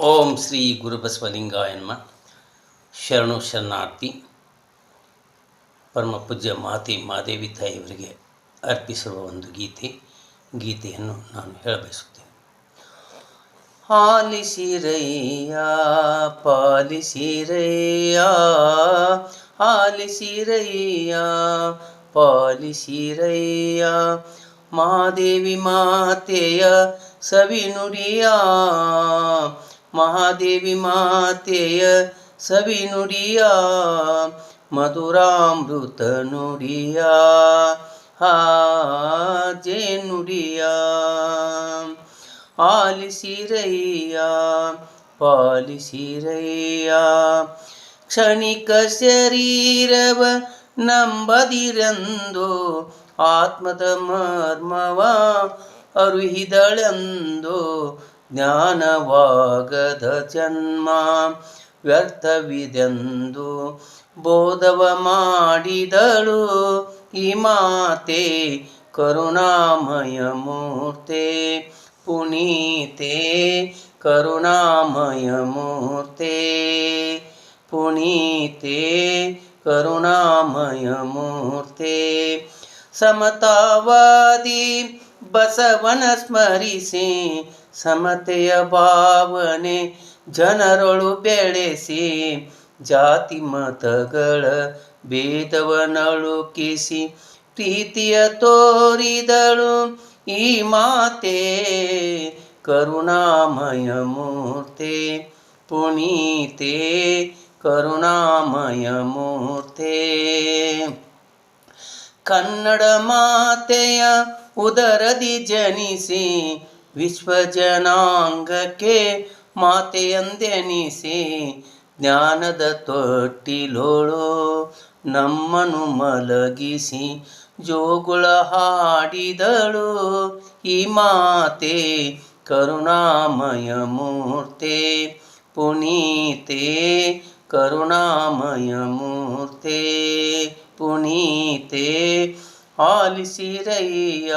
ಓಂ ಶ್ರೀ ಗುರುಬಸವಲಿಂಗಾಯ ನಮ. ಶರಣು ಶರಣಾರ್ಥಿ, ಪರಮ ಪೂಜ್ಯ ಮಾತೆ ಮಾದೇವಿ ತಾಯಿಯವರಿಗೆ ಅರ್ಪಿಸಿರುವ ಒಂದು ಗೀತೆ, ಗೀತೆಯನ್ನು ನಾನು ಹೇಳಬಯಸುತ್ತೇನೆ. ಆಲಿಸಿರಯ್ಯ ಪಾಲಿಸಿರಯ್ಯ ಆಲಿಸಿರಯ್ಯ ಪಾಲಿಸಿರಯ್ಯ. ಮಾದೇವಿ ಮಾತೆಯ ಸವಿನುಡಿಯ ಮಹಾದೇವಿ ಮಾತೆಯ ಸವಿನುಡಿಯ ಮಧುರಾಮೃತ ನುಡಿಯ ಹಾ ಜೇನುಡಿಯ ಆಲಿಸಿರಯ್ಯ, ಪಾಲಿಸಿರಯ್ಯ. ಕ್ಷಣಿಕ ಶರೀರವ ನಂಬದಿರಂದು ಆತ್ಮದ ಮರ್ಮವ ಅರುಹಿದಳೆಂದು ಜ್ಞಾನವಾಗದ ಜನ್ಮ ವ್ಯರ್ಥವಿದೆಂದು ಬೋಧವ ಮಾಡಿದಳು. ಈ ಮಾತೆ ಕರುಣಾಮಯ ಮೂರ್ತೆ ಪುನೀತೆ ಕರುಣಾಮಯ ಮೂರ್ತೆ ಪುನೀತೆ ಕರುಣಾಮಯ ಮೂರ್ತೆ ಸಮತಾವಾದಿ ಬಸವನ ಸ್ಮರಿಸಿ ಸಮತೆಯ ಭಾವನೆ ಜನರೊಳು ಬೆಳೆಸಿ ಜಾತಿ ಮತಗಳ ಭೇದವನಳುಕಿಸಿ ಪ್ರೀತಿಯ ತೋರಿದಳು ಈ ಮಾತೆ ಕರುಣಾಮಯ ಮೂರ್ತೆ, ಪುನೀತೆ ಕರುಣಾಮಯ ಮೂರ್ತೆ. ಕನ್ನಡ ಮಾತೆಯ ಉದರದಿ ಜನಿಸಿ ವಿಶ್ವ ಜನಾಂಗಕ್ಕೆ ಮಾತೆಯಂದೆನಿಸಿ ಜ್ಞಾನದ ತೊಟ್ಟಿಲೋಳು ನಮ್ಮನು ಮಲಗಿಸಿ ಜೋಗುಳ ಹಾಡಿದಳು. ಈ ಮಾತೆ ಕರುಣಾಮಯ ಮೂರ್ತೆ ಪುನೀತೆ ಕರುಣಾಮಯ ಮೂರ್ತೆ ಪುನೀತೆ ಆಲಿಸಿರಯ್ಯ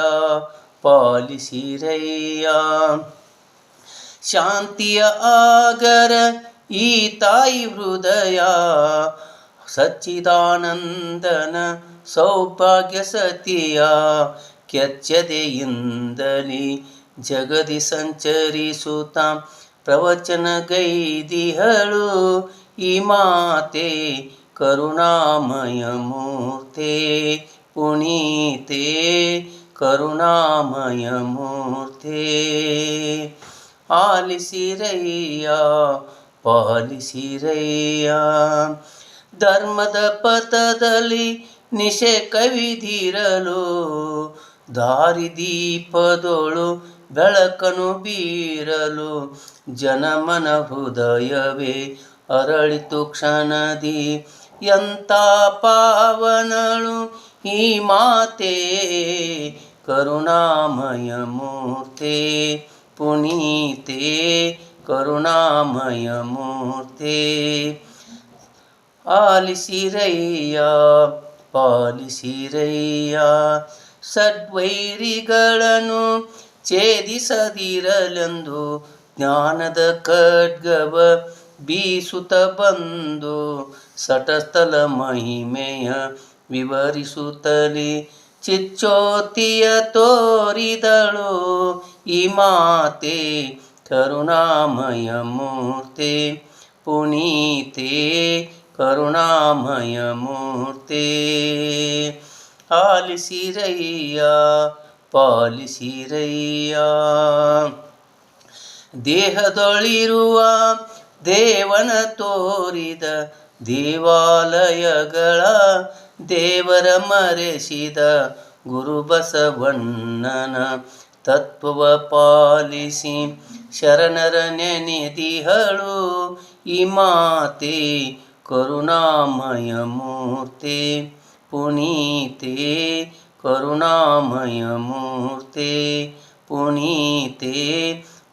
ಪಾಲಿಸಿರಯ್ಯ. ಶಾಂತಿಯ ಆಗರ ಈ ತಾಯಿ ಹೃದಯ, ಸಚ್ಚಿದಾನಂದನ ಸೌಭಾಗ್ಯ ಸತಿಯ. ಕೆಚ್ಚದೆಯಿಂದಲಿ ಜಗದಿ ಸಂಚರಿಸುತ್ತ ಪ್ರವಚನ ಗೈದಿಹಳು ಈ ಮಾತೆ, ಕರುಣಾಮಯ ಮೂರ್ತೆ. ಪುನೀತೆ ಕರುಣಾಮಯ ಮೂರ್ತೆ ಆಲಿಸಿರಯ್ಯ ಪಾಲಿಸಿರಯ್ಯ ಧರ್ಮದ ಪಥದಲ್ಲಿ ನಿಶೆ ಕವಿದಿರಲು ದಾರಿದೀಪದೊಳು ಬೆಳಕನು ಬೀರಲು, ಜನಮನ ಹೃದಯವೇ ಅರಳಿತು ಕ್ಷಣದಿ, ಎಂಥ ಪಾವನಳು ಈ ಮಾತೆ ಕರುಣಾಮಯ ಮೂರ್ತೆ, ಪುನೀತೆ ಕರುಣಾಮಯ ಮೂರ್ತೆ. ಆಲಿಸಿರಯ್ಯ ಪಾಲಿಸಿರಯ್ಯ, ಸದ್ವೈರಿಗಳನ್ನು ಛೇದಿಸದಿರಲೆಂದು ಜ್ಞಾನದ ಖಡ್ಗವ ಬೀಸುತ್ತ ಬಂದು ಸಟಸ್ಥಲ ಮಹಿಮೆಯ ವಿವರಿಸುತ್ತಲೇ ಚಿಚ್ಚೋತಿಯ ತೋರಿದಳು ಈ ಮಾತೆ ಕರುಣಾಮಯ ಮೂರ್ತೆ ಪುನೀತೆ ಕರುಣಾಮಯ ಮೂರ್ತಿ ಆಲಿಸಿರಯ್ಯ ಪಾಲಿಸಿರಯ್ಯ. ದೇಹದೊಳಿರುವ ದೇವನ ತೋರಿದ ದೇವಾಲಯಗಳ ದೇವರ ಮರೆಸಿದ ಗುರು ಬಸವಣ್ಣನ ತತ್ವವ ಪಾಲಿಸಿ ಶರಣರ ನೆನೆದಿಹಳು ಈ ಮಾತೆ ಕರುಣಾಮಯ ಮೂರ್ತೆ ಪುನೀತೆ ಕರುಣಾಮಯ ಮೂರ್ತೆ ಪುನೀತೆ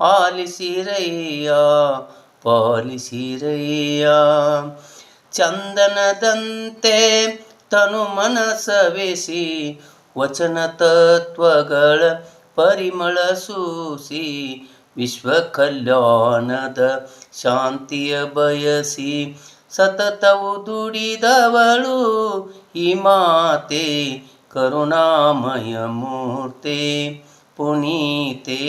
ಆಲಿಸಿರಯ್ಯ, ಪಾಲಿಸಿರಯ್ಯ. ಚಂದನದಂತೆ ತನು ಮನಸವೆಸಿ ವಚನ ತತ್ವಗಳ ಪರಿಮಳ ಸೂಸಿ ವಿಶ್ವ ಕಲ್ಯಾಣದ ಶಾಂತಿಯ ಬಯಸಿ ಸತತವು ದುಡಿದವಳು ಈ ಮಾತೆ ಕರುಣಾಮಯ ಮೂರ್ತಿ ಪುನೀತೆ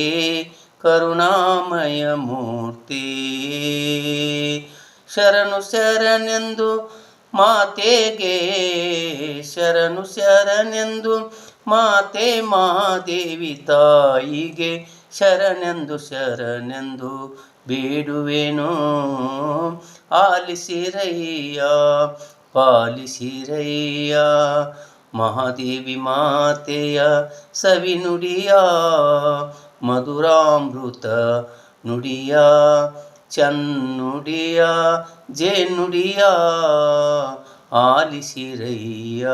ಕರುಣಾಮಯ ಮೂರ್ತಿ ಶರಣು ಶರಣೆಂದು ಮಾತೆಗೆ ಶರಣು ಶರಣೆಂದು, ಮಾತೆ ಮಾದೇವಿ ತಾಯಿಗೆ ಶರಣೆಂದು ಶರಣೆಂದು ಬೇಡುವೆನು. ಆಲಿಸಿರಯ್ಯ ಪಾಲಿಸಿರಯ್ಯ, ಮಹಾದೇವಿ ಮಾತೆಯ ಸವಿನುಡಿಯ ಮಧುರಾಮೃತ ನುಡಿಯ. ಚನ್ನುಡಿಯ ಜೇನುಡಿಯ ಆಲಿಸಿರಯ್ಯ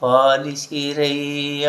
ಪಾಲಿಸಿರಯ್ಯ